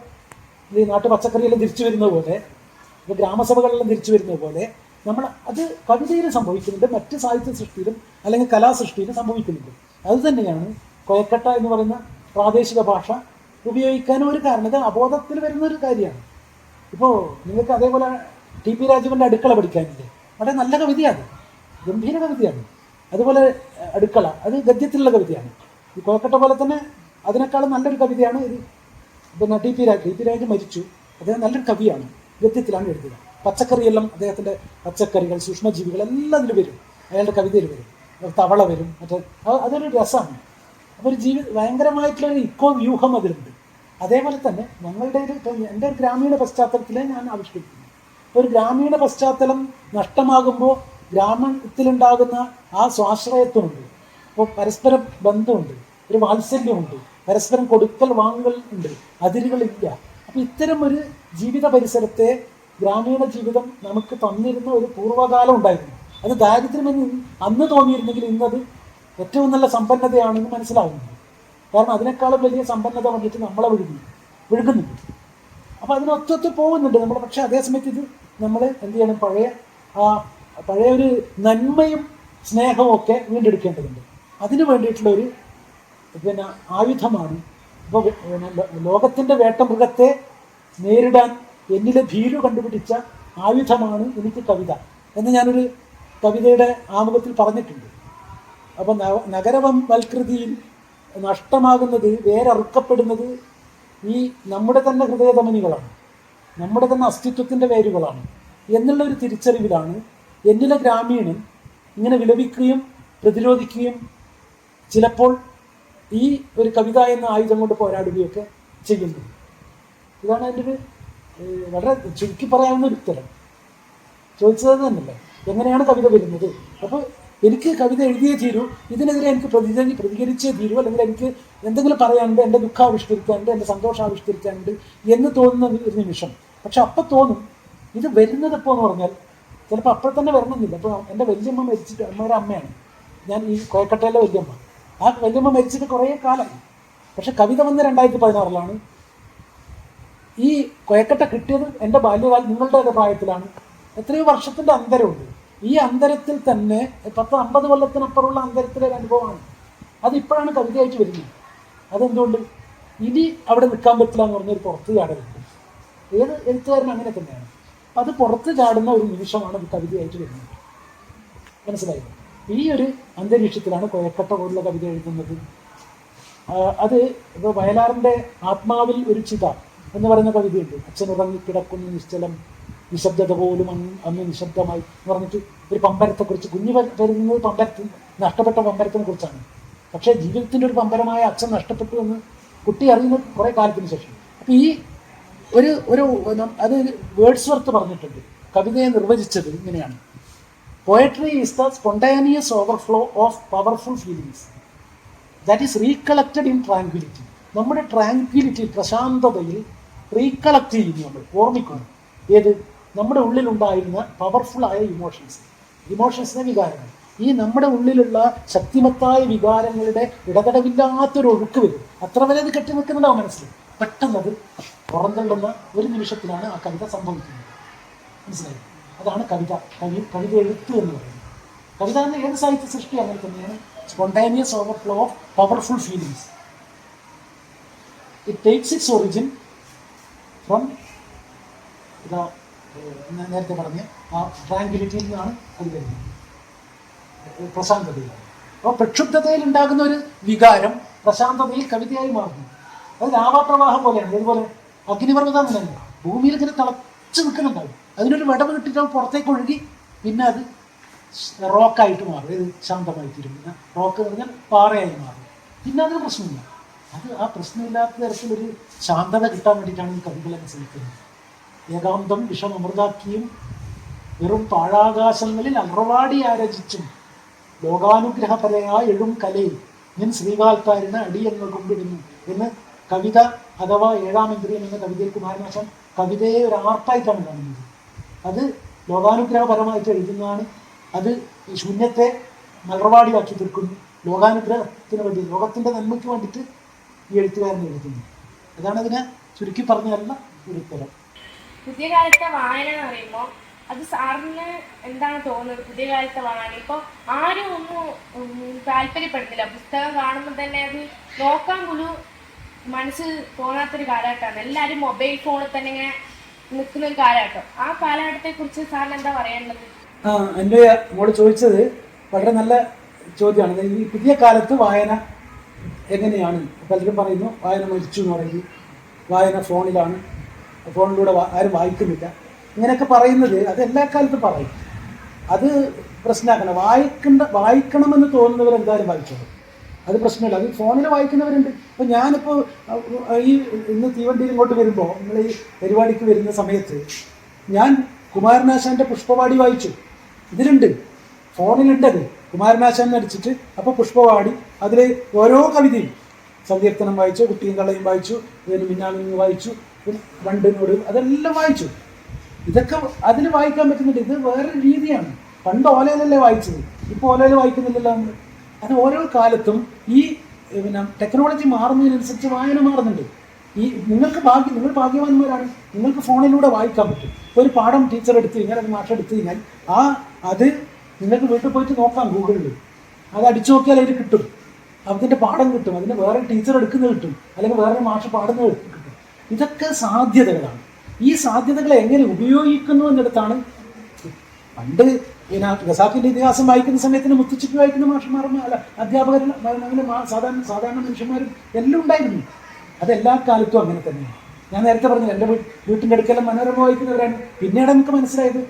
ഈ നാട്ടു പച്ചക്കറിയെല്ലാം തിരിച്ചു വരുന്നത് പോലെ ഇപ്പോൾ ഗ്രാമസഭകളെല്ലാം തിരിച്ചു വരുന്നത് പോലെ നമ്മൾ അത് കവിതയിലും സംഭവിക്കുന്നുണ്ട് മറ്റ് സാഹിത്യ സൃഷ്ടിയിലും അല്ലെങ്കിൽ കലാസൃഷ്ടിയിലും സംഭവിക്കുന്നുണ്ട്. അത് കൊയക്കട്ട എന്ന് പറയുന്ന പ്രാദേശിക ഭാഷ ഉപയോഗിക്കാനും ഒരു കാരണം. ഇത് അബോധത്തിൽ വരുന്ന ഒരു കാര്യമാണ്. ഇപ്പോൾ നിങ്ങൾക്ക് അതേപോലെ ടി പി രാജുവിന്റെ അടുക്കള പഠിക്കാനില്ലേ? വളരെ നല്ല കവിതയാണ്. ഗംഭീര കവിതയാണ്. അതുപോലെ അടുക്കള. അത് ഗദ്യത്തിലുള്ള കവിതയാണ്. ഈ കൊയക്കട്ട പോലെ തന്നെ അതിനേക്കാളും നല്ലൊരു കവിതയാണ് ഇത്. പിന്നെ T P Raj T P Raj മരിച്ചു. അദ്ദേഹം നല്ലൊരു കവിയാണ്. ഗദ്യത്തിലാണ് എഴുതുക. പച്ചക്കറിയെല്ലാം അദ്ദേഹത്തിന്റെ പച്ചക്കറികൾ സൂക്ഷ്മജീവികൾ എല്ലാം അതിൽ വരും. അയാളുടെ കവിതയിൽ വരും. തവള വരും. മറ്റേ അതൊരു രസമാണ്. അപ്പോൾ ഒരു ജീവി ഭയങ്കരമായിട്ടുള്ള ഒരു ഇക്കോ വ്യൂഹം അതിലുണ്ട്. അതേപോലെ തന്നെ ഞങ്ങളുടെ ഒരു എന്റെ ഒരു ഗ്രാമീണ പശ്ചാത്തലത്തിലെ ഞാൻ ആവിഷ്കരിക്കുന്നു. ഒരു ഗ്രാമീണ പശ്ചാത്തലം നഷ്ടമാകുമ്പോൾ ഗ്രാമത്തിലുണ്ടാകുന്ന ആ സ്വാശ്രയത്വമുണ്ട്. അപ്പോൾ പരസ്പര ബന്ധമുണ്ട് ഒരു വാത്സല്യമുണ്ട് പരസ്പരം കൊടുക്കൽ വാങ്ങൽ ഉണ്ട് അതിരുകളില്ല. അപ്പോൾ ഇത്തരം ഒരു ജീവിത പരിസരത്തെ ഗ്രാമീണ ജീവിതം നമുക്ക് തന്നിരുന്ന ഒരു പൂർവകാലം ഉണ്ടായിരുന്നു. അത് ദാരിദ്ര്യമെന്ന് അന്ന് തോന്നിയിരുന്നെങ്കിൽ ഇന്നത് ഏറ്റവും നല്ല സമ്പന്നതയാണെന്ന് മനസ്സിലാവുന്നുണ്ട് കാരണം അതിനേക്കാളും വലിയ സമ്പന്നത വന്നിട്ട് നമ്മളെ വിഴുങ്ങി വിഴുകുന്നുണ്ട് അപ്പോൾ അതിനൊത്തൊത്ത് പോകുന്നുണ്ട് നമ്മൾ. പക്ഷേ അതേസമയത്ത് ഇത് നമ്മൾ എന്ത് ചെയ്യണം? പഴയ ആ പഴയ ഒരു നന്മയും സ്നേഹവും ഒക്കെ വീണ്ടെടുക്കേണ്ടതുണ്ട്. അതിനു വേണ്ടിയിട്ടുള്ള ഒരു പിന്നെ ആയുധമാണ്. ഇപ്പോൾ ലോകത്തിന്റെ വേട്ടമൃഗത്തെ നേരിടാൻ എന്നിലെ ഭീരു കണ്ടുപിടിച്ച ആയുധമാണ് എനിക്ക് കവിത എന്ന് ഞാനൊരു കവിതയുടെ ആമുഖത്തിൽ പറഞ്ഞിട്ടുണ്ട്. അപ്പം നഗരവൽകൃതിയിൽ നഷ്ടമാകുന്നത് വേരറുക്കപ്പെടുന്നത് ഈ നമ്മുടെ തന്നെ ഹൃദയധമനികളാണ്. നമ്മുടെ തന്നെ അസ്തിത്വത്തിന്റെ വേരുകളാണ്. എന്നുള്ള ഒരു തിരിച്ചറിവിലാണ് എന്നിലെ ഗ്രാമീണൻ ഇങ്ങനെ വിലപിക്കുകയും പ്രതിരോധിക്കുകയും ചിലപ്പോൾ ഈ ഒരു കവിത എന്ന ആയുധം കൊണ്ട് പോരാടുകയൊക്കെ ചെയ്യുന്നു ഇതാണ് എന്റെ ഒരു വളരെ ചുരുക്കി പറയാവുന്ന ഒരു ഉത്തരം. ചോദിച്ചത് തന്നെയല്ലേ? എങ്ങനെയാണ് കവിത വരുന്നത്? അപ്പോൾ എനിക്ക് കവിത എഴുതിയേ തീരൂ. ഇതിനെതിരെ എനിക്ക് പ്രതികരി പ്രതികരിച്ചേ തീരൂ. അല്ലെങ്കിൽ എനിക്ക് എന്തെങ്കിലും പറയാനുണ്ട് എന്റെ ദുഃഖം ആവിഷ്കരിക്കാനുണ്ട് എന്റെ സന്തോഷം ആവിഷ്കരിക്കാനുണ്ട് എന്ന് തോന്നുന്ന ഒരു നിമിഷം. പക്ഷെ അപ്പം തോന്നും ഇത് വരുന്നത് എപ്പോൾ എന്ന് പറഞ്ഞാൽ ചിലപ്പോൾ അപ്പോൾ തന്നെ വരണമെന്നില്ല. അപ്പോൾ എന്റെ വല്യമ്മ മരിച്ചിട്ട് അമ്മയുടെ അമ്മയാണ്. ഞാൻ ഈ കോയക്കട്ടയിലെ വല്യമ്മ. ആ വല്യമ്മ മരിച്ചിട്ട് കുറേ കാലമായി. പക്ഷെ കവിത വന്ന രണ്ടായിരത്തി പതിനാറിലാണ്. ഈ കൊയക്കട്ട കിട്ടിയത് എന്റെ ബാല്യകാലം നിങ്ങളുടെ പ്രായത്തിലാണ്. എത്രയോ വർഷത്തിന്റെ അന്തരമുണ്ട്. ഈ അന്തരത്തിൽ തന്നെ പത്ത് അമ്പത് കൊല്ലത്തിനപ്പുറമുള്ള അന്തരത്തിലെ ഒരു അനുഭവമാണ്. അതിപ്പോഴാണ് കവിതയായിട്ട് വരുന്നത്. അതെന്തുകൊണ്ട്? ഇനി അവിടെ നിൽക്കാൻ പറ്റില്ല എന്ന് പറഞ്ഞൊരു പുറത്ത് ചാടലുണ്ട് ഏത് എഴുത്തുകാരനും അങ്ങനെ തന്നെയാണ്. അത് പുറത്ത് ചാടുന്ന ഒരു നിമിഷമാണ് അത് കവിതയായിട്ട് വരുന്നത്. മനസ്സിലായി? ഈ ഒരു അന്തരീക്ഷത്തിലാണ് കൊയക്കട്ട പോലുള്ള കവിത എഴുതുന്നത്. അത് ഇപ്പോൾ വയലാറിന്റെ ആത്മാവിൽ ഒരു ചിത എന്ന് പറയുന്ന കവിതയുണ്ട്. അച്ഛൻ ഉറങ്ങിക്കിടക്കുന്ന നിശ്ചലം. നിശബ്ദത പോലും അന്ന് നിശബ്ദമായി എന്ന് പറഞ്ഞിട്ട് ഒരു പമ്പരത്തെക്കുറിച്ച് കുഞ്ഞു വരുന്നത് പമ്പരത്തിൽ നഷ്ടപ്പെട്ട പമ്പരത്തിനെ കുറിച്ചാണ് പക്ഷേ ജീവിതത്തിന്റെ ഒരു പമ്പരമായ അച്ഛൻ നഷ്ടപ്പെട്ടു എന്ന് കുട്ടി അറിയുന്നത് കുറേ കാലത്തിന് ശേഷം. അപ്പോൾ ഈ ഒരു ഒരു അത് വേർഡ്സ് വർത്ത് പറഞ്ഞിട്ടുണ്ട്. കവിതയെ നിർവചിച്ചത് ഇങ്ങനെയാണ്. Poetry is the spontaneous overflow of powerful feelings that is recollected in tranquillity നമ്മുടെ ട്രാങ്ക്വിലിറ്റി പ്രശാന്തതയിൽ റീകളക്ട് ചെയ്യുന്നു നമ്മൾ. ഓർമ്മിക്കുന്നു. ഏത്? നമ്മുടെ ഉള്ളിലുണ്ടായിരുന്ന ആയ ഇമോഷൻസ് ഇമോഷൻസിനെ വികാരങ്ങൾ. ഈ നമ്മുടെ ഉള്ളിലുള്ള ശക്തിമത്തായ വികാരങ്ങളുടെ ഇടതടവില്ലാത്തൊരു ഒഴുക്ക് വരും. അത്ര വരെ അത് കെട്ടി നിൽക്കുന്നുണ്ടാവും മനസ്സിൽ പെട്ടെന്നത് പുറന്തള്ളുന്ന ഒരു നിമിഷത്തിലാണ് ആ കവിത സംഭവിക്കുന്നത്. മനസ്സിലായി? അതാണ് കവിത. കവി കവിത എഴുത്ത് എന്ന് പറയുന്നത്. കവിത എന്ന ഏത് സാഹിത്യ സൃഷ്ടി അങ്ങനെ തന്നെയാണ്. Spontaneous overflow of powerful feelings it takes its origin from ഞാൻ നേരത്തെ പറഞ്ഞ ആ ട്രാങ്കിലിറ്റിയിൽ നിന്നാണ് അത് വരുന്നത്. പ്രശാന്തതയിൽ. അപ്പോൾ പ്രക്ഷുബ്ധതയിൽ ഉണ്ടാകുന്ന ഒരു വികാരം പ്രശാന്തതയിൽ കവിതയായി മാറുന്നു. അത് ലാവാപ്രവാഹം പോലെയാണ്. ഇതുപോലെ അഗ്നിപർവതം തന്നെ ഭൂമിയിൽ ഇങ്ങനെ തിളച്ച് നിൽക്കുന്നുണ്ടാവും. അതിനൊരു വിടവ് കിട്ടിയിട്ട് പുറത്തേക്ക് ഒഴുകി പിന്നെ അത് റോക്കായിട്ട് മാറും. ഇത് ശാന്തമായി തീരും റോക്ക് എന്ന് പറഞ്ഞാൽ പാറയായി മാറും. പിന്നെ അതിന് പ്രശ്നമില്ല. അത് ആ പ്രശ്നമില്ലാത്ത തരത്തിലൊരു ശാന്തത കിട്ടാൻ വേണ്ടിയിട്ടാണ് ഈ കവികളെ ശ്രമിക്കുന്നത് ഏകാന്തം വിഷമമൃതാക്കിയും വെറും പാഴാകാശങ്ങളിൽ അറവാടി ആരചിച്ചും ലോകാനുഗ്രഹപരയായ എഴും കലയിൽ നിൻ ശ്രീകാൽത്താരന് അടിയെന്ന് കൊണ്ടിടുന്നു എന്ന് കവിത അഥവാ ഏഴാം ഇന്ദ്രിയം എന്ന കവിതയിൽ കുമാരനാശൻ കവിതയെ ഒരു ആർപ്പായിട്ടാണ് കാണുന്നത്. അത് ലോകാനുഗ്രഹപരമായിട്ട് എഴുതുന്നതാണ്. അത് ശൂന്യത്തെ മലർവാടിയാക്കി തീർക്കുന്നു. ലോകാനുഗ്രഹത്തിന് വേണ്ടി ലോകത്തിന്റെ നന്മയ്ക്ക് വേണ്ടിയിട്ട് ഈ എഴുത്തുകാരൻ എഴുതുന്നു. അതാണ് അതിനെ ചുരുക്കി പറഞ്ഞതല്ല ഒരു ഉത്തരം.
പുതിയ കാലത്തെ വായന എന്ന് പറയുമ്പോൾ അത് സാറിന് എന്താണ് തോന്നുന്നത്? പുതിയ കാലത്തെ വായന. ഇപ്പോൾ ആരും ഒന്നും താല്പര്യപ്പെടുന്നില്ല. പുസ്തകം കാണുമ്പോൾ തന്നെ അത് നോക്കാൻ പോലും മനസ്സിൽ തോന്നാത്തൊരു കാലഘട്ടമാണ്. എല്ലാവരും മൊബൈൽ ഫോണിൽ തന്നെ ഇങ്ങനെ നിൽക്കുന്ന ഒരു കാലഘട്ടം. ആ കാലഘട്ടത്തെ കുറിച്ച് സാറിന് എന്താ പറയേണ്ടത്
ആ എന്റെ മോൾ ചോദിച്ചത് വളരെ നല്ല ചോദ്യമാണ്. ഈ പുതിയ കാലത്ത് വായന എങ്ങനെയാണ്? പലരും പറയുന്നു വായന മരിച്ചു എന്ന് പറയുന്നു. വായന ഫോണിലാണ്. ഫോണിലൂടെ ആരും വായിക്കുന്നില്ല. ഇങ്ങനെയൊക്കെ പറയുന്നത് അത് എല്ലാ കാലത്തും പറയും. അത് പ്രശ്നമാക്കണം. വായിക്കേണ്ട വായിക്കണമെന്ന് തോന്നുന്നവർ എന്തായാലും വായിച്ചോളൂ. അത് പ്രശ്നമില്ല. അത് ഫോണിൽ വായിക്കുന്നവരുണ്ട്. അപ്പോൾ ഞാനിപ്പോൾ ഈ ഇന്ന് തീവണ്ടിയിൽ ഇങ്ങോട്ട് വരുമ്പോൾ നിങ്ങൾ ഈ പരിപാടിക്ക് വരുന്ന സമയത്ത് ഞാൻ കുമാരനാശാന്റെ പുഷ്പവാടി വായിച്ചു. ഇതിലുണ്ട്. ഫോണിലുണ്ടത് കുമാരനാശാൻ അടിച്ചിട്ട് അപ്പോൾ പുഷ്പവാടി. അതിൽ ഓരോ കവിതയും സങ്കീർത്തനം വായിച്ചു കുട്ടിയും കള്ളയും വായിച്ചു പിന്നെ മിന്നാമിന്ന് വായിച്ചു. വണ്ടിനോട് അതെല്ലാം വായിച്ചു. ഇതൊക്കെ അതിൽ വായിക്കാൻ പറ്റുന്നുണ്ട്. ഇത് വേറൊരു രീതിയാണ്. പണ്ട് ഓലയിലല്ലേ വായിച്ചത്. ഇപ്പോൾ ഓലയിൽ വായിക്കുന്നില്ലല്ലോ നമ്മൾ അത് ഓരോ കാലത്തും ഈ പിന്നെ ടെക്നോളജി മാറുന്നതിനനുസരിച്ച് വായന മാറുന്നുണ്ട്. ഈ നിങ്ങൾക്ക് ഭാഗ്യം നിങ്ങൾ ഭാഗ്യവാന്മാരാണ്. നിങ്ങൾക്ക് ഫോണിലൂടെ വായിക്കാൻ പറ്റും. ഒരു പാഠം ടീച്ചർ എടുത്തു കഴിഞ്ഞാൽ അത് മാഷ് എടുത്തു കഴിഞ്ഞാൽ ആ അത് നിങ്ങൾക്ക് വീട്ടിൽ പോയിട്ട് നോക്കാം ഗൂഗിളിൽ. അത് അടിച്ചു നോക്കിയാൽ അതിൽ കിട്ടും. അതിന്റെ പാഠം കിട്ടും. അതിന് വേറെ ടീച്ചർ എടുക്കുന്നത് കിട്ടും. അല്ലെങ്കിൽ വേറെ മാഷ് പാടുന്നത് കിട്ടും. ഇതൊക്കെ സാധ്യതകളാണ്. ഈ സാധ്യതകളെ എങ്ങനെ ഉപയോഗിക്കുന്നു എന്നിടത്താണ് പണ്ട് പിന്നെ ഖസാക്കിന്റെ ഇതിഹാസം വായിക്കുന്ന സമയത്തിന് മുത്തുച്ചിക്ക് വായിക്കുന്ന മാഷന്മാരും അല്ല അധ്യാപകരും സാധാരണ സാധാരണ മനുഷ്യന്മാരും എല്ലാം ഉണ്ടായിരുന്നു. അതെല്ലാ കാലത്തും അങ്ങനെ തന്നെയാണ്. ഞാൻ നേരത്തെ പറഞ്ഞു എന്റെ വീട്ടിന്റെ അടുക്കലും മനോരമ വായിക്കുന്നവരാണ്. പിന്നീട് നമുക്ക് മനസ്സിലായത്.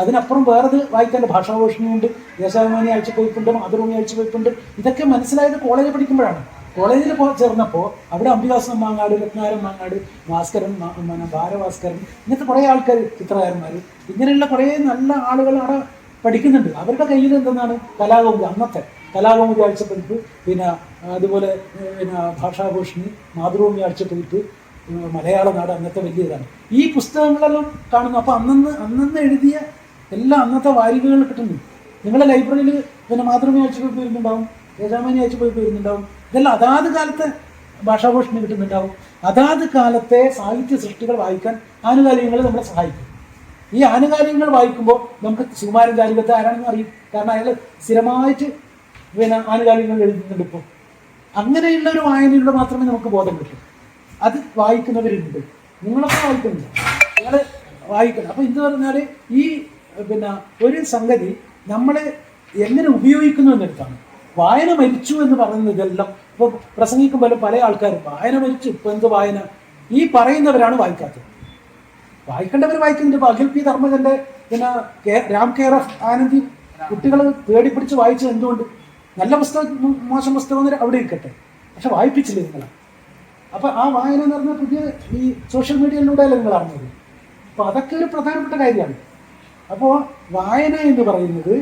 അതിനപ്പുറം വേറത് വായിക്കാൻ ഭാഷാഭൂഷണിയുണ്ട് ദേശാഭിമാനി അയച്ചു പോയിട്ടുണ്ട് മാതൃഭൂമി അയച്ചു പോയിട്ടുണ്ട്. ഇതൊക്കെ മനസ്സിലായത് കോളേജിൽ പഠിക്കുമ്പോഴാണ്. കോളേജിൽ പോ ചേർന്നപ്പോൾ അവിടെ അംബികാസൻ മാങ്ങാട് രത്നാരം മാങ്ങാട് ഭാസ്കരൻ പിന്നെ ഭാരഭാസ്കരൻ ഇങ്ങനത്തെ കുറേ ആൾക്കാർ ചിത്രകാരന്മാർ ഇങ്ങനെയുള്ള കുറേ നല്ല ആളുകൾ അവിടെ പഠിക്കുന്നുണ്ട്. അവരുടെ കയ്യിൽ എന്തെന്നാണ്? കലാകൗമുദി അന്നത്തെ കലാകൗമുദി ആഴ്ചപ്പതിപ്പ് പിന്നെ അതുപോലെ പിന്നെ ഭാഷാഭൂഷണി മാതൃഭൂമി ആഴ്ചപ്പതിപ്പ് മലയാള നാട് അന്നത്തെ വലിയതാണ്. ഈ പുസ്തകങ്ങളെല്ലാം കാണുന്നു. അപ്പോൾ അന്നന്ന് അന്നന്ന് എഴുതിയ എല്ലാ അന്നത്തെ വാരികകൾ കിട്ടുന്നു നിങ്ങളുടെ ലൈബ്രറിയിൽ പിന്നെ മാതൃഭൂമി ആഴ്ചപ്പതിപ്പ് വരുന്നുണ്ടാവും യജാമാനി ആഴ്ചപ്പതിപ്പ് വരുന്നുണ്ടാവും ഇതെല്ലാം അതാത് കാലത്തെ ഭാഷാഭൂഷണി കിട്ടുന്നുണ്ടാവും. അതാത് കാലത്തെ സാഹിത്യ സൃഷ്ടികൾ വായിക്കാൻ ആനുകാലികങ്ങൾ നമ്മളെ സഹായിക്കും. ഈ ആനുകാലികങ്ങൾ വായിക്കുമ്പോൾ നമുക്ക് സുകുമാരൻ ജാലികത്തെ ആരാണെന്ന് അറിയും. കാരണം അയാൾ സ്ഥിരമായിട്ട് പിന്നെ ആനുകാലികങ്ങൾ എഴുതുന്നുണ്ട് ഇപ്പോൾ അങ്ങനെയുള്ള ഒരു വായനയിലൂടെ മാത്രമേ നമുക്ക് ബോധം കിട്ടൂ. അത് വായിക്കുന്നവരുണ്ട്. നിങ്ങളൊക്കെ വായിക്കുന്നുണ്ട്. നിങ്ങൾ വായിക്കണം അപ്പോൾ എന്ത് പറഞ്ഞാൽ ഈ പിന്നെ ഒരു സംഗതി നമ്മളെ എങ്ങനെ ഉപയോഗിക്കുന്നു എന്നെടുത്താണ്. വായന മരിച്ചു എന്ന് പറയുന്നത് ഇതെല്ലാം ഇപ്പോൾ പ്രസംഗിക്കുമ്പോൾ പല ആൾക്കാരും വായന മരിച്ചു ഇപ്പം എന്ത് വായന? ഈ പറയുന്നവരാണ് വായിക്കാത്തത്. വായിക്കേണ്ടവർ വായിക്കുന്നുണ്ട് ഇപ്പോൾ അഖിൽ പി ധർമ്മജന്റെ പിന്നെ രാം കെയർ ഓഫ് ആനന്ദി കുട്ടികൾ പേടി പിടിച്ച് വായിച്ചത് എന്തുകൊണ്ട്? നല്ല പുസ്തകം മോശം പുസ്തകം അവിടെ ഇരിക്കട്ടെ. പക്ഷെ വായിപ്പിച്ചില്ല നിങ്ങൾ അപ്പൊ ആ വായന എന്ന് പറഞ്ഞാൽ പുതിയ ഈ സോഷ്യൽ മീഡിയയിലൂടെയല്ല നിങ്ങൾ അറിഞ്ഞത്? അപ്പൊ അതൊക്കെ ഒരു പ്രധാനപ്പെട്ട കാര്യമാണ്. അപ്പോൾ വായന എന്ന് പറയുന്നത്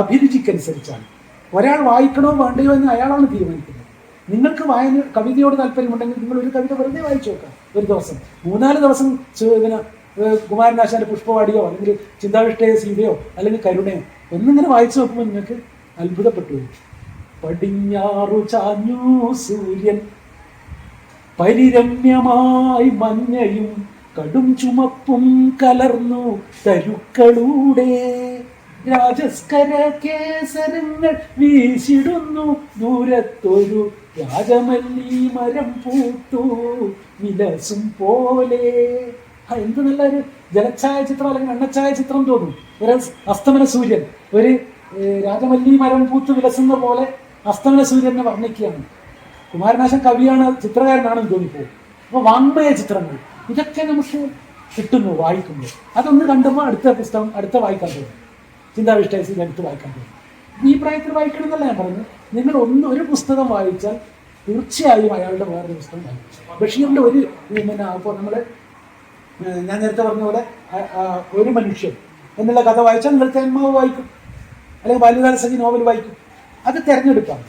അഭിരുചിക്കനുസരിച്ചാണ്. ഒരാൾ വായിക്കണോ വേണ്ടയോ എന്ന് അയാളാണ് തീരുമാനിക്കുന്നത്. നിങ്ങൾക്ക് വായന കവിതയോട് താല്പര്യമുണ്ടെങ്കിൽ നിങ്ങൾ ഒരു കവിത വെറുതെ വായിച്ചു നോക്കാം ഒരു ദിവസം. മൂന്നാൽ ദിവസം ഇങ്ങനെ കുമാരനാശാന്റെ പുഷ്പവാടിയോ അല്ലെങ്കിൽ ചിന്താവിഷ്ടയ സീതയോ അല്ലെങ്കിൽ കരുണയോ ഒന്നിങ്ങനെ വായിച്ചു നോക്കുമ്പോൾ നിങ്ങൾക്ക് അത്ഭുതപ്പെട്ടു. പടിഞ്ഞാറു ചാഞ്ഞു സൂര്യൻ പരിരമ്യമായി മഞ്ഞയും കടും ചുമപ്പും കലർന്നു തരുക്കളൂടെ രാജസ്കര കേസരങ്ങൾ വീശിടുന്നു. ദൂരത്തൊരു രാജമല്ലി മരം പൂത്തു വിലസും പോലെ. എന്ത് നല്ലൊരു ജലഛായ ചിത്രം അല്ലെങ്കിൽ എണ്ണച്ചായ ചിത്രം തോന്നും. ഒരു അസ്തമന സൂര്യൻ. ഒരു രാജമല്ലി മരം പൂത്ത് വിലസുന്ന പോലെ അസ്തമന സൂര്യനെ വർണിക്കുകയാണ്. കുമാരനാശൻ കവിയാണ് ചിത്രകാരനാണെന്ന് തോന്നിപ്പോകും അപ്പോൾ വാങ്മയ ചിത്രങ്ങൾ. ഇതൊക്കെ നമുക്ക് കിട്ടുന്നു വായിക്കുമ്പോൾ. അതൊന്ന് കണ്ടുമ്പോൾ അടുത്ത പുസ്തകം അടുത്ത വായിക്കാൻ തോന്നും. ചിന്താവിഷ്ടേസിൽ എടുത്ത് വായിക്കാൻ പറ്റും ഈ പ്രായത്തിൽ വായിക്കണം എന്നല്ല ഞാൻ പറഞ്ഞത്. നിങ്ങൾ ഒന്ന് ഒരു പുസ്തകം വായിച്ചാൽ തീർച്ചയായും അയാളുടെ വേറൊരു പുസ്തകം വായിക്കും. ബഷീറിന്റെ ഒരു പിന്നെ അപ്പോൾ നമ്മൾ ഞാൻ നേരത്തെ പറഞ്ഞ പോലെ ഒരു മനുഷ്യൻ എന്നുള്ള കഥ വായിച്ചാൽ നിങ്ങൾ തേന്മാവ് വായിക്കും. അല്ലെങ്കിൽ ബാല്യകാല സഖി നോവൽ വായിക്കും. അത് തിരഞ്ഞെടുക്കാം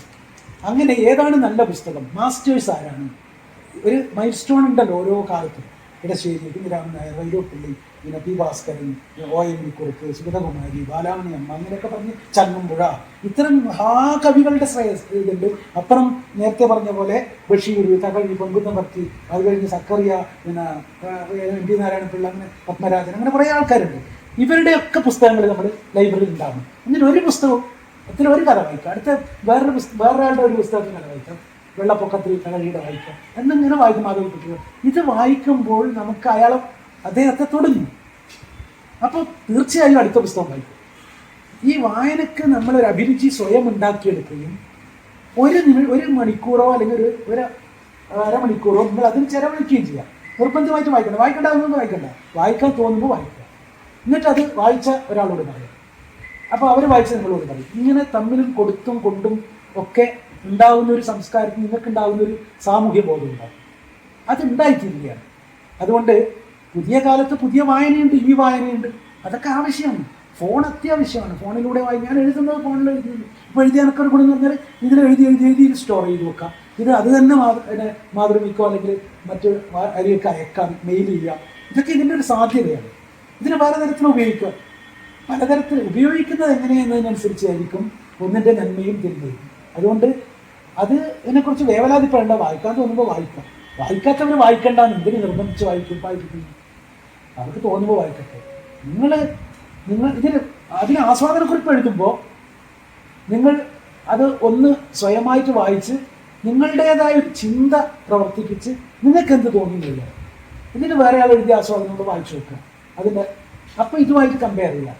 അങ്ങനെ ഏതാണ് നല്ല പുസ്തകം? മാസ്റ്റേഴ്സ് ആരാണ്? ഒരു മൈൽ സ്റ്റോൺ ഉണ്ടല്ലോ ഓരോ കാലത്തും. ഇടശ്ശേരി കുഞ്ഞിരാമൻ നായർ വൈരോപ്പള്ളി പിന്നെ P Bhaskaran O N V Kurup Sugathakumari Balamani Amma അങ്ങനെയൊക്കെ പറഞ്ഞ് ചങ്ങമ്പുഴ ഇത്തരം മഹാകവികളുടെ ശ്രേയസ് ഇതുണ്ട്. അപ്പുറം നേരത്തെ പറഞ്ഞ പോലെ ബഷീർ തകഴി പൊങ്കുന്നമർത്തി അത് കഴിഞ്ഞ് സക്കറിയ പിന്നെ എം പി നാരായണപിള്ള അങ്ങനെ പത്മരാജൻ അങ്ങനെ കുറേ ആൾക്കാരുണ്ട്. ഇവരുടെയൊക്കെ പുസ്തകങ്ങൾ നമ്മുടെ ലൈബ്രറിയിൽ ഉണ്ടാകും. എന്നിട്ട് ഒരു പുസ്തകം അതിൽ ഒരു കഥ വായിക്കാം. അടുത്ത വേറൊരു പുസ്തകം വേറൊരാളുടെ ഒരു പുസ്തകത്തിൽ കഥ വായിക്കാം. വെള്ളപ്പൊക്കത്തിൽ കടലിയുടെ വായിക്കാം എന്നിങ്ങനെ വായിക്കും മാധവ കുട്ടികൾ? ഇത് വായിക്കുമ്പോൾ നമുക്ക് അയാളെ അദ്ദേഹത്തെ തൊടുന്നു. അപ്പോൾ തീർച്ചയായും അടുത്ത പുസ്തകം വായിക്കും. ഈ വായനക്ക് നമ്മളൊരു അഭിരുചി സ്വയം ഉണ്ടാക്കിയെടുക്കുകയും ഒരു നിമിഷം ഒരു മണിക്കൂറോ അല്ലെങ്കിൽ ഒരു ഒരു അരമണിക്കൂറോ നിങ്ങൾ അതിന് ചെലവഴിക്കുകയും ചെയ്യാം. നിർബന്ധമായിട്ട് വായിക്കണം വായിക്കണ്ട ഒന്നും വായിക്കണ്ട. വായിക്കാൻ തോന്നുമ്പോൾ വായിക്കുക. എന്നിട്ട് അത് വായിച്ച ഒരാളോട് പറയാം. അപ്പോൾ അവർ വായിച്ച നിങ്ങളോട് പറയും. ഇങ്ങനെ തമ്മിലും കൊടുത്തും കൊണ്ടും ഒക്കെ ഉണ്ടാകുന്ന ഒരു സംസ്കാരത്തിൽ നിങ്ങൾക്ക് ഉണ്ടാകുന്ന ഒരു സാമൂഹ്യ ബോധം ഉണ്ടാകും അത് ഉണ്ടായിത്തീരുകയാണ് അതുകൊണ്ട് പുതിയ കാലത്ത് പുതിയ വായനയുണ്ട് ഈ വായനയുണ്ട്. അതൊക്കെ ആവശ്യമാണ്. ഫോൺ അത്യാവശ്യമാണ്. ഫോണിലൂടെ വായി ഞാൻ എഴുതുന്നത് ഫോണിൽ എഴുതുന്നു ഇപ്പോൾ എഴുതിയ എനിക്കൊരു ഗുണം എന്ന് പറഞ്ഞാൽ ഇതിൽ എഴുതി എഴുതി എഴുതി സ്റ്റോർ ചെയ്ത് വെക്കാം. ഇത് അത് തന്നെ പിന്നെ മാതൃമിക്കോ അല്ലെങ്കിൽ മറ്റ് അരിയൊക്കെ അയക്കാം മെയിൽ ചെയ്യാം ഇതൊക്കെ ഇതിന്റെ ഒരു സാധ്യതയാണ്. ഇതിന് പലതരത്തിൽ തരത്തിൽ ഉപയോഗിക്കുക പലതരത്തിൽ ഉപയോഗിക്കുന്നത് എങ്ങനെയെന്നതിനനുസരിച്ചായിരിക്കും ഒന്നിന്റെ നന്മയും തിന്മയും. അതുകൊണ്ട് അത് ഇതിനെക്കുറിച്ച് വേവലാതിപ്പെടേണ്ട വായിക്കാൻ തോന്നുമ്പോൾ വായിക്കാം. വായിക്കാത്തവർ വായിക്കണ്ട എന്തിനു നിർബന്ധിച്ച് വായിക്കും? വായിപ്പിക്കുന്നു അവർക്ക് തോന്നുമ്പോൾ വായിക്കട്ടെ. നിങ്ങൾ നിങ്ങൾ ഇതിന് അതിന് ആസ്വാദനക്കുറിപ്പ് എഴുതുമ്പോൾ നിങ്ങൾ അത് ഒന്ന് സ്വയമായിട്ട് വായിച്ച് നിങ്ങളുടേതായ ഒരു ചിന്ത പ്രവർത്തിപ്പിച്ച് നിങ്ങൾക്ക് എന്ത് തോന്നുന്നില്ല? എന്നിട്ട് വേറെ ആൾ എഴുതിയ ആസ്വാദനങ്ങൾ വായിച്ചു നോക്കുക. അതിന്റെ അപ്പം ഇതുമായിട്ട് കമ്പയർ ചെയ്യുക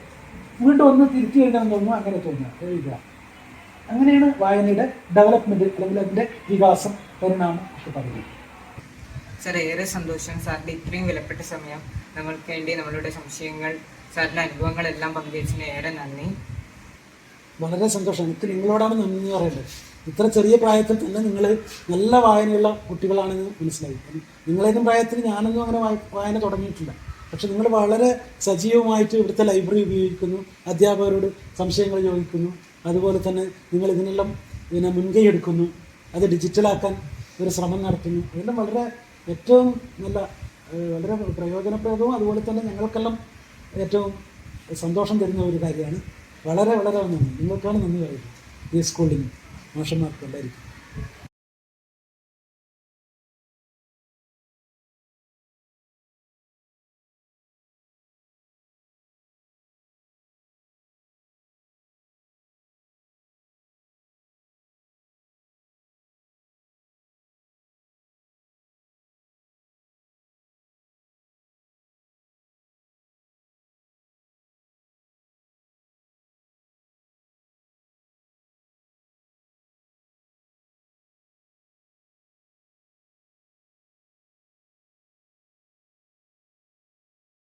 വീണ്ടും ഒന്ന് തിരിച്ചു എഴുതാൻ തോന്നുന്നു അങ്ങനെ തോന്നുക എഴുതുക. അങ്ങനെയാണ് വായനയുടെ ഡെവലപ്മെന്റ് അല്ലെങ്കിൽ അതിന്റെ വികാസം പരിണാമം ഒക്കെ പറയുന്നത്.
സാർ ഏറെ സന്തോഷം. സാറിന്റെ ഇത്രയും വിലപ്പെട്ട സമയം നമ്മൾക്ക് വേണ്ടി നമ്മളുടെ സംശയങ്ങൾ സാറിന്റെ അനുഭവങ്ങളെല്ലാം പങ്കുവച്ചതിന് ഏറെ നന്ദി.
വളരെ സന്തോഷം. എനിക്ക് നിങ്ങളോടാണ് നന്ദി പറയേണ്ടത്. ഇത്ര ചെറിയ പ്രായത്തിൽ തന്നെ നിങ്ങൾ നല്ല വായനയുള്ള കുട്ടികളാണെന്ന് മനസ്സിലായി. നിങ്ങളേതും പ്രായത്തിൽ ഞാനൊന്നും അങ്ങനെ വായ- വായന തുടങ്ങിയിട്ടില്ല. പക്ഷെ നിങ്ങൾ വളരെ സജീവമായിട്ട് ഇവിടുത്തെ ലൈബ്രറി ഉപയോഗിക്കുന്നു അധ്യാപകരോട് സംശയങ്ങൾ ചോദിക്കുന്നു അതുപോലെ തന്നെ നിങ്ങൾ ഇതിനെല്ലാം പിന്നെ മുൻകൈ എടുക്കുന്നു. അത് ഡിജിറ്റലാക്കാൻ ഒരു ശ്രമം നടത്തുന്നു. ഇതെല്ലാം വളരെ ഏറ്റവും നല്ല വളരെ പ്രയോജനപ്രദവും അതുപോലെ തന്നെ ഞങ്ങൾക്കെല്ലാം ഏറ്റവും സന്തോഷം തരുന്ന ഒരു കാര്യമാണ്. വളരെ വളരെ നന്ദി. നിങ്ങൾക്കാണ് നന്ദി പറയുന്നത്. ഈ സ്കൂളിന് മാഷന്മാർക്ക് എല്ലാവർക്കും.